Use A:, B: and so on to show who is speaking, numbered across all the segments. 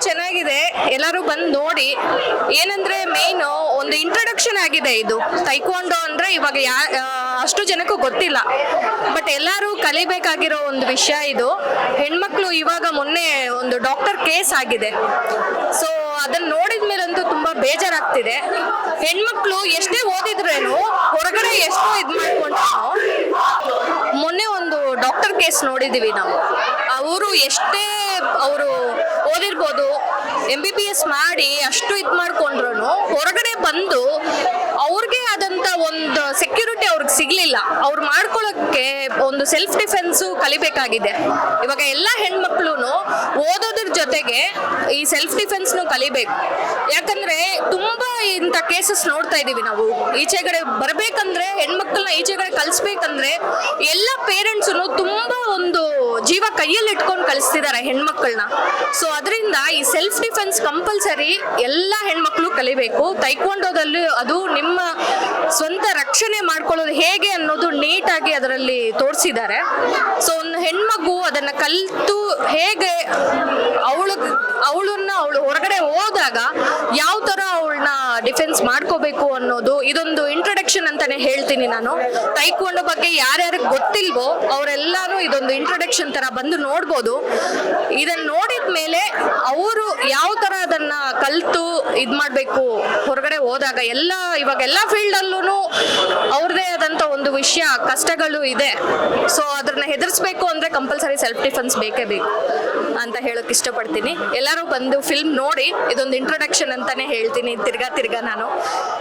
A: ಚೆನ್ನಾಗಿದೆ. ಎಲ್ಲರೂ ಬಂದು ನೋಡಿ. ಏನಂದ್ರೆ ಮೇನ್ ಒಂದು ಇಂಟ್ರೊಡಕ್ಷನ್ ಆಗಿದೆ ಇದು. ತೈಕೊಂಡೋ ಅಂದ್ರೆ ಇವಾಗ ಯಾ ಅಷ್ಟು ಜನಕ್ಕೂ ಗೊತ್ತಿಲ್ಲ. ಬಟ್ ಎಲ್ಲರೂ ಕಲಿಬೇಕಾಗಿರೋ ಒಂದು ವಿಷಯ ಇದು. ಹೆಣ್ಮಕ್ಳು ಇವಾಗ ಮೊನ್ನೆ ಒಂದು ಡಾಕ್ಟರ್ ಕೇಸ್ ಆಗಿದೆ. ಸೊ ಅದನ್ನ ನೋಡಿದ ಮೇಲಂತೂ ತುಂಬಾ ಬೇಜಾರಾಗ್ತಿದೆ. ಹೆಣ್ಮಕ್ಳು ಎಷ್ಟೇ ಓದಿದ್ರೇನು ಹೊರಗಡೆ ಎಷ್ಟೋ ಇದ್ ಮಾಡ್ಕೊಂಡ್ರು. ಮೊನ್ನೆ ಒಂದು ಡಾಕ್ಟರ್ ಕೇಸ್ ನೋಡಿದೀವಿ ನಾವು. ಅವರು ಎಷ್ಟೇ ಅವರು ಓದಿರ್ಬೋದು ಎಂ ಬಿ ಬಿ ಎಸ್ ಮಾಡಿ ಅಷ್ಟು ಇದು ಮಾಡ್ಕೊಂಡ್ರು ಹೊರಗಡೆ ಬಂದು ಅವ್ರಿಗೆ ಆದಂತ ಒಂದು ಸೆಕ್ಯೂರಿಟಿ ಅವ್ರಿಗೆ ಸಿಗ್ಲಿಲ್ಲ ಅವ್ರು ಮಾಡ್ಕೊಳ್ಳೋಕ್ಕೆ ಒಂದು ಸೆಲ್ಫ್ ಡಿಫೆನ್ಸು ಕಲಿಬೇಕಾಗಿದೆ. ಇವಾಗ ಎಲ್ಲ ಹೆಣ್ಮಕ್ಳು ಓದೋದ್ರ ಜೊತೆಗೆ ಈ ಸೆಲ್ಫ್ ಡಿಫೆನ್ಸ್ನು ಕಲಿಬೇಕು. ಯಾಕಂದ್ರೆ ತುಂಬಾ ಇಂಥ ಕೇಸಸ್ ನೋಡ್ತಾ ಇದೀವಿ ನಾವು. ಈಚೆಗಡೆ ಬರ್ಬೇಕಂದ್ರೆ ಹೆಣ್ಮಕ್ಳನ್ನ ಈಚೆಗಡೆ ಕಲಿಸ್ಬೇಕಂದ್ರೆ ಎಲ್ಲ ಪೇರೆಂಟ್ಸ್ ತುಂಬಾ ಒಂದು ಜೀವ ಕೈಯಲ್ಲಿ ಇಟ್ಕೊಂಡು ಕಲಿಸ್ತಿದ್ದಾರೆ ಹೆಣ್ಮಕ್ಳನ್ನ. ಸೊ ಅದರಿಂದ ಈ ಸೆಲ್ಫ್ ಡಿಫೆನ್ಸ್ ಕಂಪಲ್ಸರಿ ಎಲ್ಲ ಹೆಣ್ಮಕ್ಳು ಕಲಿಬೇಕು. ತೈಕೊಂಡೋದಲ್ಲಿ ಅದು ನಿಮ್ಮ ಸ್ವಂತ ರಕ್ಷಣೆ ಮಾಡ್ಕೊಳ್ಳೋದು ಹೇಗೆ ಅನ್ನೋದು ನೀಟಾಗಿ ಅದರಲ್ಲಿ ತೋರಿಸಿದ್ದಾರೆ. ಸೊ ಒಂದು ಹೆಣ್ಮಗು ಅದನ್ನ ಕಲಿತು ಹೇಗೆ ಅವಳು, ಅವಳನ್ನ ಅವಳು ಹೊರಗಡೆ ಹೋದಾಗ ಯಾವ ತರ ಅವಳನ್ನ ಡಿಫೆನ್ಸ್ ಮಾಡ್ಕೋಬೇಕು ಅನ್ನೋದು ಇದೊಂದು ಇಂಟ್ರೊಡಕ್ಷನ್ ಅಂತಾನೆ ಹೇಳ್ತೀನಿ ನಾನು. ತೈಕೊಂಡ ಬಗ್ಗೆ ಯಾರ್ಯಾರಿಗೆ ಗೊತ್ತಿಲ್ವೋ ಅವರೆಲ್ಲಾನು ಇದೊಂದು ಇಂಟ್ರೊಡಕ್ಷನ್ ತರ ಬಂದು ನೋಡ್ಬೋದು. ಇದನ್ನ ನೋಡಿದ ಮೇಲೆ ಅವರು ಯಾವ ತರ ಅದನ್ನ ಕಲ್ತು ಇದ್ ಮಾಡ್ಬೇಕು, ಹೊರಗಡೆ ಹೋದಾಗ ಎಲ್ಲ ಇವಾಗ ಎಲ್ಲ ಫೀಲ್ಡ್ ಅಲ್ಲೂ ಅವ್ರದೇ ಆದಂತ ಒಂದು ವಿಷಯ ಕಷ್ಟಗಳು ಇದೆ. ಸೊ ಅದನ್ನ ಹೆದರ್ಸ್ಬೇಕು ಅಂದ್ರೆ ಕಂಪಲ್ಸರಿ ಸೆಲ್ಫ್ ಡಿಫೆನ್ಸ್ ಬೇಕೇ ಬೇಕು ಅಂತ ಹೇಳಕ್ ಇಷ್ಟಪಡ್ತೀನಿ. ಎಲ್ಲರೂ ಬಂದು ಫಿಲ್ಮ್ ನೋಡಿ, ಇದೊಂದು ಇಂಟ್ರೊಡಕ್ಷನ್ ಅಂತಾನೆ ಹೇಳ್ತೀನಿ. ತಿರ್ಗಾ ತಿರ್ಗಾ ನಾನು.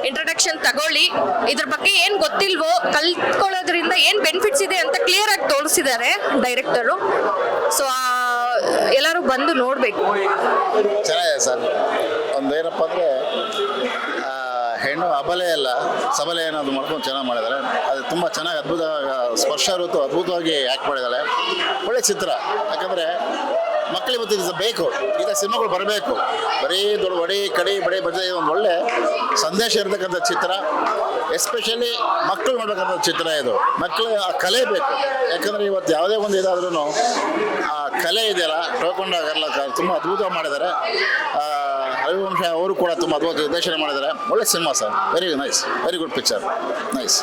A: ಇಂಟ್ರೊಡಕ್ಷನ್ ತಗೊಳ್ಳಿ. ಇದ್ರ ಬಗ್ಗೆ ಏನ್ ಗೊತ್ತಿಲ್ವೋ, ಕಲ್ತ್ಕೊಳ್ಳೋದ್ರಿಂದ ಏನ್ ಬೆನಿಫಿಟ್ಸ್ ಇದೆ ಅಂತ ಕ್ಲಿಯರ್ ಆಗಿ ತೋರಿಸಿದ್ದಾರೆ ಡೈರೆಕ್ಟರು ಸೊ ಎಲ್ಲರೂ ಬಂದು ನೋಡ್ಬೇಕು.
B: ಚೆನ್ನಾಗಿದೆ ಸರ್. ಒಂದು ಅಂದರೆ ಹೆಣ್ಣು ಅಬಲೆ ಅಲ್ಲ. ಸಬಲೆ ಅನ್ನೋದು ಮಾಡ್ಕೊಂಡು ಚೆನ್ನಾಗಿ ಮಾಡಿದ್ದಾರೆ ಅದು ತುಂಬ ಚೆನ್ನಾಗಿ ಅದ್ಭುತ ಸ್ಪರ್ಶ ಋತು ಅದ್ಭುತವಾಗಿ ಆ್ಯಕ್ಟ್ ಮಾಡಿದ್ದಾಳೆ ಒಳ್ಳೆ ಚಿತ್ರ. ಯಾಕಂದರೆ ಮಕ್ಕಳಿಗೆ ಮತ್ತು ಇದು ಬೇಕು. ಈಗ ಸಿನಿಮಾಗಳು ಬರಬೇಕು. ಬರೀ ದೊಡ್ಡ ಒಡಿ ಕಡಿ ಬಡಿ ಬಜೆ ಒಂದು ಒಳ್ಳೆ ಸಂದೇಶ ಇರತಕ್ಕಂಥ ಚಿತ್ರ. ಎಸ್ಪೆಷಲಿ ಮಕ್ಕಳು ನೋಡ್ಬೇಕಂತ ಚಿತ್ರ ಇದು. ಮಕ್ಕಳು ಆ ಕಲೆ ಬೇಕು. ಯಾಕಂದರೆ ಇವತ್ತು ಯಾವುದೇ ಒಂದು ಇದಾದ್ರೂ ಆ ಕಲೆ ಇದೆಯಲ್ಲ ಟೋಕೊಂಡಾಗಲ್ಲ ತುಂಬ ಅದ್ಭುತ ಮಾಡಿದ್ದಾರೆ ಆ, ರವಿವಂಶ ಅವರು ಕೂಡ ತುಂಬ ಅದ್ಭುತ ನಿರ್ದೇಶನ ಮಾಡಿದ್ದಾರೆ ಒಳ್ಳೆ cinema sir. Very nice very good picture nice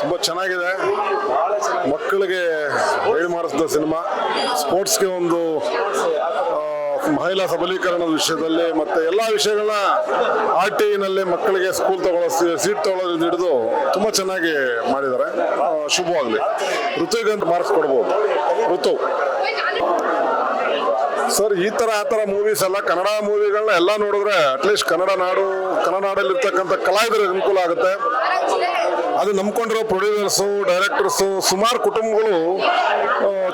C: ತುಂಬ ಚೆನ್ನಾಗಿದೆ. ಮಕ್ಕಳಿಗೆ ಹೇಳಿ ಮಾಡಿಸಿದ ಸಿನಿಮಾ. ಸ್ಪೋರ್ಟ್ಸ್ಗೆ ಒಂದು ಮಹಿಳಾ ಸಬಲೀಕರಣದ ವಿಷಯದಲ್ಲಿ ಮತ್ತೆ ಎಲ್ಲ ವಿಷಯಗಳನ್ನ ಆರ್ ಟಿ ನಲ್ಲಿ ಮಕ್ಕಳಿಗೆ ಸ್ಕೂಲ್ ತಗೊಳ್ಳೋ ಸೀಟ್ ತಗೊಳ್ಳೋದ್ರಿಂದ ಹಿಡಿದು ತುಂಬ ಚೆನ್ನಾಗಿ ಮಾಡಿದ್ದಾರೆ. ಶುಭವಾಗಲಿ. ಋತುಗಂತ ಮಾರ್ಕ್ಸ್ ಕೊಡ್ಬೋದು. ಋತು. ಸರ್ ಈ ತರ, ಆ ತರ ಮೂವೀಸ್ ಎಲ್ಲ, ಕನ್ನಡ ಮೂವಿಗಳನ್ನ ಎಲ್ಲ ನೋಡಿದ್ರೆ ಅಟ್ಲೀಸ್ಟ್ ಕನ್ನಡ ನಾಡು, ಕನ್ನಡ ನಾಡಲ್ಲಿರ್ತಕ್ಕಂಥ ಕಲಾವಿದರಿಗೆ ಅನುಕೂಲ ಆಗುತ್ತೆ. ಅದು ನಂಬ್ಕೊಂಡಿರೋ ಪ್ರೊಡ್ಯೂಸರ್ಸು ಡೈರೆಕ್ಟರ್ಸು ಸುಮಾರು ಕುಟುಂಬಗಳು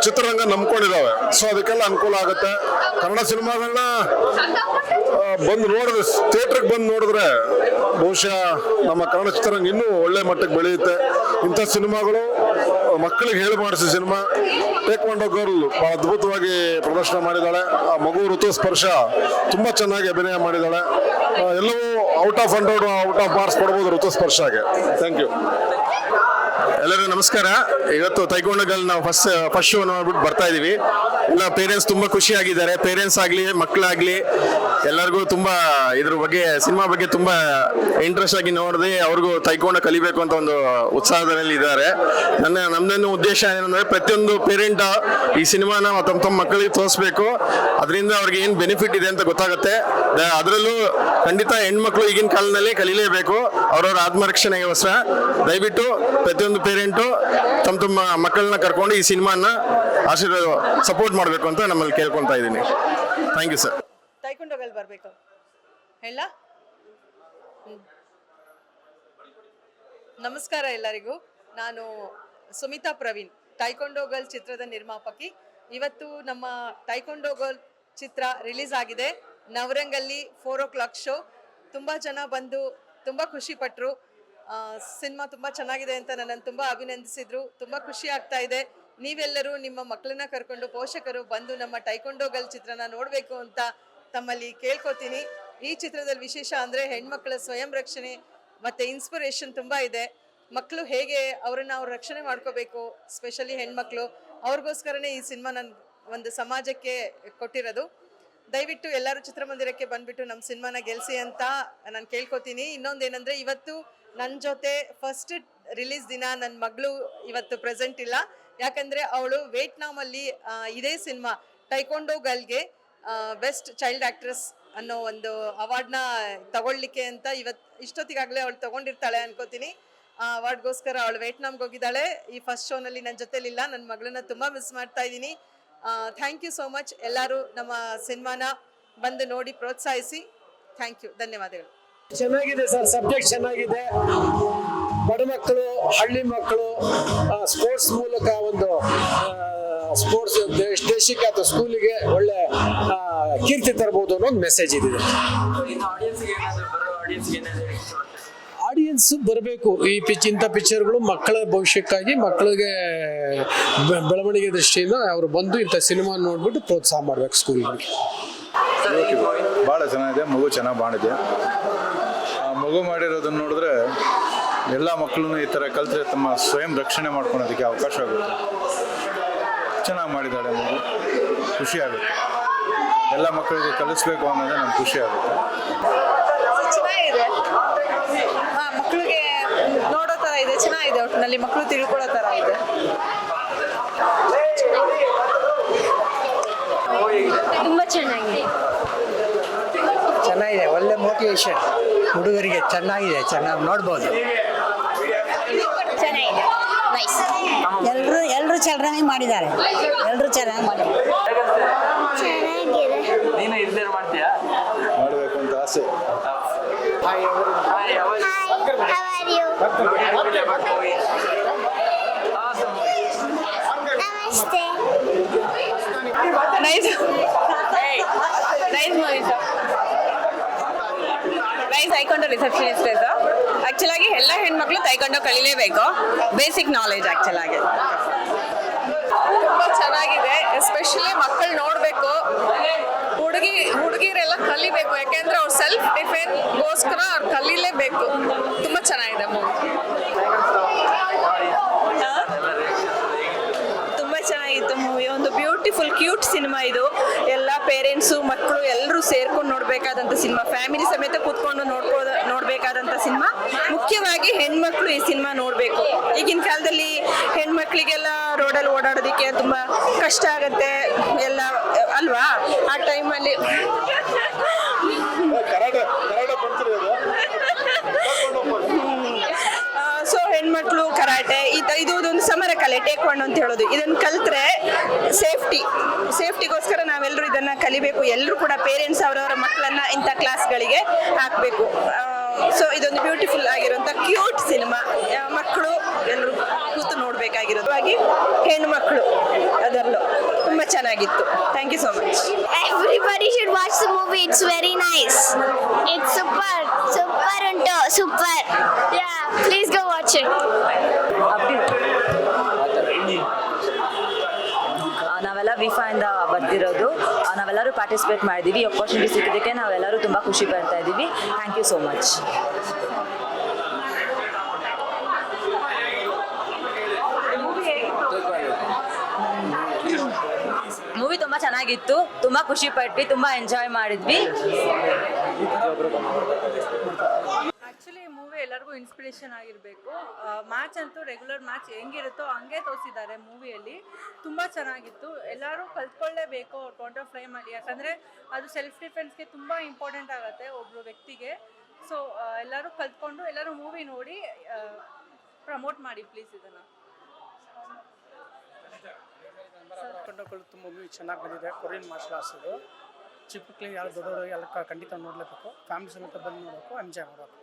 C: ಚಿತ್ರರಂಗ ನಂಬ್ಕೊಂಡಿದ್ದಾವೆ ಸೊ ಅದಕ್ಕೆಲ್ಲ ಅನುಕೂಲ ಆಗುತ್ತೆ. ಕನ್ನಡ ಸಿನಿಮಾಗಳನ್ನ ಬಂದು ನೋಡಿದ್ರೆ ಥಿಯೇಟ್ರಿಗೆ ಬಂದು ನೋಡಿದ್ರೆ ಬಹುಶಃ ನಮ್ಮ ಕನ್ನಡ ಚಿತ್ರರಂಗ ಇನ್ನೂ ಒಳ್ಳೆ ಮಟ್ಟಕ್ಕೆ ಬೆಳೆಯುತ್ತೆ. ಇಂಥ ಸಿನಿಮಾಗಳು ಮಕ್ಕಳಿಗೆ ಹೇಳಿ ಮಾಡಿಸಿ ಸಿನಿಮಾ. ಟೇಕ್ ಒನ್ ಗರ್ಲ್ ಬಹಳ ಅದ್ಭುತವಾಗಿ ಪ್ರದರ್ಶನ ಮಾಡಿದ್ದಾಳೆ. ಆ ಮಗು ಋತು ಸ್ಪರ್ಶ ತುಂಬಾ ಚೆನ್ನಾಗಿ ಅಭಿನಯ ಮಾಡಿದ್ದಾಳೆ. ಎಲ್ಲವೂ out of hundred, out of marks ಕೊಡ್ಬೋದು ಋತು ಸ್ಪರ್ಶಗೆ ಥ್ಯಾಂಕ್ ಯು.
D: ಎಲ್ಲರಿಗೂ ನಮಸ್ಕಾರ. ಇವತ್ತು ತೈಕೊಂಡಗಲ್ ನಾವು ಫಸ್ಟ್ ಫಸ್ಟ್ ಶೋ ನೋಡ್ಬಿಟ್ಟು ಬರ್ತಾ ಇದೀವಿ. ಎಲ್ಲ ಪೇರೆಂಟ್ಸ್ ತುಂಬಾ ಖುಷಿಯಾಗಿದ್ದಾರೆ. ಪೇರೆಂಟ್ಸ್ ಆಗಲಿ ಮಕ್ಕಳಾಗ್ಲಿ ಎಲ್ಲರಿಗೂ ತುಂಬಾ ಇದ್ರ ಬಗ್ಗೆ, ಸಿನಿಮಾ ಬಗ್ಗೆ ತುಂಬಾ ಇಂಟ್ರೆಸ್ಟ್ ಆಗಿ ನೋಡಿದೆ ಅವ್ರಿಗೂ ತೈಕೊಂಡ ಕಲಿಬೇಕು ಅಂತ ಒಂದು ಉತ್ಸಾಹದಲ್ಲಿ ಇದ್ದಾರೆ. ನನ್ನ ನಮ್ದೇನು ಉದ್ದೇಶ ಏನಂದ್ರೆ ಪ್ರತಿಯೊಂದು ಪೇರೆಂಟ್ ಈ ಸಿನಿಮಾನ ತಮ್ಮ ತಮ್ಮ ಮಕ್ಕಳಿಗೆ ತೋರಿಸ್ಬೇಕು. ಅದರಿಂದ ಅವ್ರಿಗೆ ಏನ್ ಬೆನಿಫಿಟ್ ಇದೆ ಅಂತ ಗೊತ್ತಾಗುತ್ತೆ. ಅದರಲ್ಲೂ ಖಂಡಿತ ಹೆಣ್ಮಕ್ಳು ಈಗಿನ ಕಾಲದಲ್ಲಿ ಕಲೀಲೇಬೇಕು. ಅವ್ರವ್ರ ಆತ್ಮರಕ್ಷಣೆಗೋಸ್ಕರ ದಯವಿಟ್ಟು ಪ್ರತಿಯೊಂದು ಪೇರೆಂಟು ತಮ್ಮ ತಮ್ಮ ಮಕ್ಕಳನ್ನ ಕರ್ಕೊಂಡು ಈ ಸಿನಿಮಾನ ಆಶೀರ್ವಾದ ಸಪೋರ್ಟ್ ಮಾಡಬೇಕು ಅಂತ ನಮ್ಮಲ್ಲಿ ಕೇಳ್ಕೊತಾ ಇದ್ದೀನಿ. ಥ್ಯಾಂಕ್ ಯು ಸರ್
E: ತೈಕೊಂಡೋಗಲ್ ಬರಬೇಕು. ಹೇಳ? ನಮಸ್ಕಾರ ಎಲ್ಲರಿಗೂ. ನಾನು ಸುಮಿತಾ ಪ್ರವೀಣ್ ಟೈಕೊಂಡೋಗಲ್ ಚಿತ್ರದ ನಿರ್ಮಾಪಕಿ. ಇವತ್ತು ನಮ್ಮ ಟೈಕೊಂಡೋಗಲ್ ಚಿತ್ರ ರಿಲೀಸ್ ಆಗಿದೆ. ನವರಂಗಲ್ಲಿ ಫೋರ್ ಓ ಕ್ಲಾಕ್ ಶೋ ತುಂಬ ಜನ ಬಂದು ತುಂಬ ಖುಷಿ ಪಟ್ರು. ಸಿನಿಮಾ ತುಂಬ ಚೆನ್ನಾಗಿದೆ ಅಂತ ನನ್ನನ್ನು ತುಂಬ ಅಭಿನಂದಿಸಿದ್ರು. ತುಂಬ ಖುಷಿ ಆಗ್ತಾ ಇದೆ. ನೀವೆಲ್ಲರೂ ನಿಮ್ಮ ಮಕ್ಕಳನ್ನ ಕರ್ಕೊಂಡು ಪೋಷಕರು ಬಂದು ನಮ್ಮ ಟೈಕೊಂಡೋಗಲ್ ಚಿತ್ರನ ನೋಡಬೇಕು ಅಂತ ತಮ್ಮಲ್ಲಿ ಕೇಳ್ಕೊತೀನಿ ಈ ಚಿತ್ರದಲ್ಲಿ ವಿಶೇಷ ಅಂದರೆ ಹೆಣ್ಮಕ್ಳ ಸ್ವಯಂ ರಕ್ಷಣೆ ಮತ್ತು ಇನ್ಸ್ಪಿರೇಷನ್ ತುಂಬ ಇದೆ. ಮಕ್ಕಳು ಹೇಗೆ ಅವರನ್ನು ಅವ್ರು ರಕ್ಷಣೆ ಮಾಡ್ಕೋಬೇಕು ಸ್ಪೆಷಲಿ ಹೆಣ್ಮಕ್ಳು, ಅವ್ರಿಗೋಸ್ಕರನೇ ಈ ಸಿನಿಮಾ ನನ್ನ ಒಂದು ಸಮಾಜಕ್ಕೆ ಕೊಟ್ಟಿರೋದು. ದಯವಿಟ್ಟು ಎಲ್ಲರೂ ಚಿತ್ರಮಂದಿರಕ್ಕೆ ಬಂದುಬಿಟ್ಟು ನಮ್ಮ ಸಿನಿಮಾನ ಗೆಲ್ಸಿ ಅಂತ ನಾನು ಕೇಳ್ಕೊತೀನಿ. ಇನ್ನೊಂದೇನೆಂದರೆ ಇವತ್ತು ನನ್ನ ಜೊತೆ ಫಸ್ಟ್ ರಿಲೀಸ್ ದಿನ ನನ್ನ ಮಗಳು ಇವತ್ತು ಪ್ರೆಸೆಂಟ್ ಇಲ್ಲ. ಯಾಕಂದರೆ ಅವಳು ವಿಯೆಟ್ನಾಮಲ್ಲಿ ಇದೇ ಸಿನಿಮಾ ಟೈಕೊಂಡೋ ಗರ್ಲ್ಗೆ ಬೆಸ್ಟ್ ಚೈಲ್ಡ್ ಆಕ್ಟ್ರೆಸ್ ಅನ್ನೋ ಒಂದು ಅವಾರ್ಡ್ನ ತಗೊಳ್ಳಿಕ್ಕೆ ಅಂತ ಇವತ್ತು ಇಷ್ಟೊತ್ತಿಗಾಗಲೇ ಅವಳು ತಗೊಂಡಿರ್ತಾಳೆ ಅನ್ಕೋತೀನಿ. ಆ ಅವಾರ್ಡ್ಗೋಸ್ಕರ ಅವಳು ವಿಯೆಟ್ನಾಮ್ಗೆ ಹೋಗಿದ್ದಾಳೆ. ಈ ಫಸ್ಟ್ ಶೋನಲ್ಲಿ ನನ್ನ ಜೊತೆಲಿಲ್ಲ. ನನ್ನ ಮಗಳನ್ನ ತುಂಬ ಮಿಸ್ ಮಾಡ್ತಾ ಇದ್ದೀನಿ. ಥ್ಯಾಂಕ್ ಯು ಸೋ ಮಚ್ ಎಲ್ಲರೂ ನಮ್ಮ ಸಿನಿಮಾನ ಬಂದು ನೋಡಿ ಪ್ರೋತ್ಸಾಹಿಸಿ. ಥ್ಯಾಂಕ್ ಯು ಧನ್ಯವಾದಗಳು.
F: ಚೆನ್ನಾಗಿದೆ ಸರ್. ಸಬ್ಜೆಕ್ಟ್ ಚೆನ್ನಾಗಿದೆ. ಬಡ ಮಕ್ಕಳು, ಹಳ್ಳಿ ಮಕ್ಕಳು ಸ್ಪೋರ್ಟ್ಸ್ ಮೂಲಕ ಒಂದು ಸ್ಪೋರ್ಟ್ಸ್ ದೇಶಕ್ಕೆ ಅಥವಾ ಸ್ಕೂಲಿಗೆ ಒಳ್ಳೆ ಕೀರ್ತಿ ತರಬಹುದು ಅನ್ನೋ ಒಂದು ಮೆಸೇಜ್ ಇದೆ ಆಡಿಯನ್ಸ್ ಬರಬೇಕು. ಈ ಪಿಚ್, ಇಂಥ ಪಿಕ್ಚರ್ಗಳು ಮಕ್ಕಳ ಭವಿಷ್ಯಕ್ಕಾಗಿ, ಮಕ್ಕಳಿಗೆ ಬೆಳವಣಿಗೆ ದೃಷ್ಟಿಯಿಂದ ಅವರು ಬಂದು ಇಂಥ ಸಿನಿಮಾ ನೋಡ್ಬಿಟ್ಟು ಪ್ರೋತ್ಸಾಹ ಮಾಡ್ಬೇಕು ಸ್ಕೂಲ್ಗಳಿಗೆ
G: ಭಾಳ ಚೆನ್ನಾಗಿದೆ, ಮಗು ಚೆನ್ನಾಗಿ ಮಾಡಿದೆ ಆ, ಮಗು ಮಾಡಿರೋದನ್ನ ನೋಡಿದ್ರೆ ಎಲ್ಲ ಮಕ್ಕಳನ್ನು ಈ ಥರ ಕಲ್ತ್ರೆ ತಮ್ಮ ಸ್ವಯಂ ರಕ್ಷಣೆ ಮಾಡ್ಕೊಳೋದಕ್ಕೆ ಅವಕಾಶ ಆಗುತ್ತೆ. ಚೆನ್ನಾಗಿ ಮಾಡಿದ್ದಾಳೆ ಮಗು. ಖುಷಿ ಆಗುತ್ತೆ. ಎಲ್ಲ ಮಕ್ಕಳಿಗೆ ಕಲಿಸ್ಬೇಕು ಅನ್ನೋದೇ ನಮ್ಗೆ ಖುಷಿ ಆಗುತ್ತೆ.
H: ಚೆನ್ನಾಗಿದೆ. ಹಾ ಮಕ್ಕಳಿಗೆ ನೋಡೋ ಥರ ಇದೆ. ಚೆನ್ನಾಗಿದೆ ಒಟ್ಟಿನಲ್ಲಿ. ಮಕ್ಕಳು ತಿಳ್ಕೊಳ್ಳೋ ಥರ ಇದೆ.
I: ತುಂಬ ಚೆನ್ನಾಗಿದೆ.
F: ಚೆನ್ನಾಗಿದೆ. ಒಳ್ಳೆ ಮೋಟಿವೇಶನ್ ಹುಡುಗರಿಗೆ ಚೆನ್ನಾಗಿದೆ. ಚೆನ್ನಾಗಿ ನೋಡ್ಬೋದು
I: ಚೆನ್ನಾಗಿದೆ ನೈಸ್
J: ಎಲ್ಲರೂ ಎಲ್ಲರೂ ಚೆನ್ನಾಗಿ ಮಾಡಿದ್ದಾರೆ. ಎಲ್ಲರೂ ಚೆನ್ನಾಗಿ ಮಾಡಿದ್ದಾರೆ
I: ಚೆನ್ನಾಗಿದೆ
G: ಮಾಡಬೇಕು ಅಂತ ಆಸೆ.
I: ಹಾಯ್ ಹೌ ಆರ್ ಯು ನಮಸ್ತೆ.
H: Nice nice movie sir nice taekwondo receptionist actual ಆಗಿ ಎಲ್ಲ ಹೆಣ್ಮಕ್ಳು ತೈಕೊಂಡು ಕಲಿಲೇಬೇಕು. ಬೇಸಿಕ್ ನಾಲೆಜ್ ಆಕ್ಚುಲ್ ಆಗಿ.
A: ತುಂಬಾ ಚೆನ್ನಾಗಿದೆ ಎಸ್ಪೆಷಲಿ ಮಕ್ಕಳು ನೋಡಬೇಕು. ಹುಡುಗಿ, ಹುಡುಗಿರೆಲ್ಲ ಕಲಿಬೇಕು. ಯಾಕೆಂದ್ರೆ ಅವ್ರು ಸೆಲ್ಫ್ ಡಿಫೆನ್ಸ್ಗೋಸ್ಕರ ಅವ್ರು ಕಲೀಲೇಬೇಕು. ತುಂಬಾ ಚೆನ್ನಾಗಿದೆ ಮೂವಿ
H: ತುಂಬ ಚೆನ್ನಾಗಿತ್ತು ಮೂವಿ ಒಂದು ಬ್ಯೂಟಿಫುಲ್ ಕ್ಯೂಟ್ ಸಿನಿಮಾ ಇದು. ಎಲ್ಲ ಪೇರೆಂಟ್ಸು ಮಕ್ಕಳು ಎಲ್ಲರೂ ಸೇರ್ಕೊಂಡು ನೋಡಬೇಕಾದಂಥ ಸಿನಿಮಾ ಫ್ಯಾಮಿಲಿ ಸಮೇತ ಕೂತ್ಕೊಂಡು ನೋಡ್ಬೋದು ನೋಡಬೇಕಾದಂಥ ಸಿನಿಮಾ ಮುಖ್ಯವಾಗಿ ಹೆಣ್ಮಕ್ಳು ಈ ಸಿನಿಮಾ ನೋಡಬೇಕು. ಈಗಿನ ಕಾಲದಲ್ಲಿ ಹೆಣ್ಮಕ್ಳಿಗೆಲ್ಲ ರೋಡಲ್ಲಿ ಓಡಾಡೋದಕ್ಕೆ ತುಂಬ ಕಷ್ಟ ಆಗುತ್ತೆ. ಎಲ್ಲ, ಅಲ್ವಾ? ಆ ಟೈಮಲ್ಲಿ ಇದು ಒಂದು ಸಮರ ಕಲೆ ಟೇಕ್ ಟೇಕ್ವಾಂಡ್ ಅಂತ ಹೇಳೋದು. ಇದನ್ನು ಕಲ್ತ್ರೆ ಸೇಫ್ಟಿ ಸೇಫ್ಟಿಗೋಸ್ಕರ ನಾವೆಲ್ಲರೂ ಇದನ್ನ ಕಲಿಬೇಕು. ಎಲ್ಲರೂ ಕೂಡ ಪೇರೆಂಟ್ಸ್ ಅವರವರ ಮಕ್ಕಳನ್ನ ಇಂಥ ಕ್ಲಾಸ್ಗಳಿಗೆ ಹಾಕಬೇಕು. ಸೊ ಇದೊಂದು ಬ್ಯೂಟಿಫುಲ್ ಆಗಿರುವಂಥ ಕ್ಯೂಟ್ ಸಿನಿಮಾ ಮಕ್ಕಳು ಎಲ್ಲರೂ ಕೂತು ನೋಡಬೇಕಾಗಿರೋದು. ಹಾಗೆ ಹೆಣ್ಮಕ್ಳು ಅದರಲ್ಲೂ ತುಂಬ ಚೆನ್ನಾಗಿತ್ತು. Thank you so much
I: everybody should watch the movie it's very nice it's super super ಉಂಟು super yeah please go watch it.
K: ಬರ್ತಿರೋದು ಆ, ನಾವೆಲ್ಲರೂ ಪಾರ್ಟಿಸಿಪೇಟ್ ಮಾಡಿದ್ದೀವಿ ಅಪರ್ಚುನಿಟಿ ಸಿಕ್ಕಿದ್ದಕ್ಕೆ ನಾವೆಲ್ಲರೂ ತುಂಬ ಖುಷಿ ಪಡ್ತಾ ಇದ್ದೀವಿ thank you so much movie ತುಂಬ ಚೆನ್ನಾಗಿತ್ತು. ತುಂಬ ಖುಷಿ ಪಟ್ವಿ. ತುಂಬ ಎಂಜಾಯ್ ಮಾಡಿದ್ವಿ.
H: ಎಲ್ಲರಿಗೂ ಇನ್ಸ್ಪಿರೇಷನ್ ಆಗಿರಬೇಕು. ಮ್ಯಾಚ್ ಅಂತೂ ರೆಗ್ಯುಲರ್ ಮ್ಯಾಚ್ ಹೆಂಗಿರುತ್ತೋ ಹಂಗೆ ತೋರಿಸಿದ್ದಾರೆ ಮೂವಿಯಲ್ಲಿ ತುಂಬ ಚೆನ್ನಾಗಿತ್ತು. ಎಲ್ಲರೂ ಕಲ್ತ್ಕೊಳ್ಳೇಬೇಕು ಅವ್ರ ಪಾಯಿಂಟ್ ಆಫ್ ಮಾಡಿ ಯಾಕಂದರೆ ಅದು ಸೆಲ್ಫ್ ಡಿಫೆನ್ಸ್ಗೆ ತುಂಬ ಇಂಪಾರ್ಟೆಂಟ್ ಆಗುತ್ತೆ ಒಬ್ಬರು ವ್ಯಕ್ತಿಗೆ. ಸೊ ಎಲ್ಲರೂ ಕಲ್ತ್ಕೊಂಡು ಎಲ್ಲರೂ ಮೂವಿ ನೋಡಿ ಪ್ರಮೋಟ್ ಮಾಡಿ ಪ್ಲೀಸ್ ಇದನ್ನು.
F: ತುಂಬ ಮೂವಿ ಚೆನ್ನಾಗಿ ಬಂದಿದೆ. ಕೊರಿಯನ್ ಮಾರ್ಷಲ್ ಆರ್ಟ್ಸ್ ಇದು. ಚಿಕ್ಕ ಮಕ್ಕಳಿಗೆ ಯಾರು ದೊಡ್ಡವರು ಎಲ್ಲ ಖಂಡಿತ ನೋಡಲೇಬೇಕು. ಫ್ಯಾಮಿಲಿ ಸಮೇತ ಬಂದು ನೋಡಬೇಕು ಎಂಜಾಯ್ ಮಾಡಬೇಕು.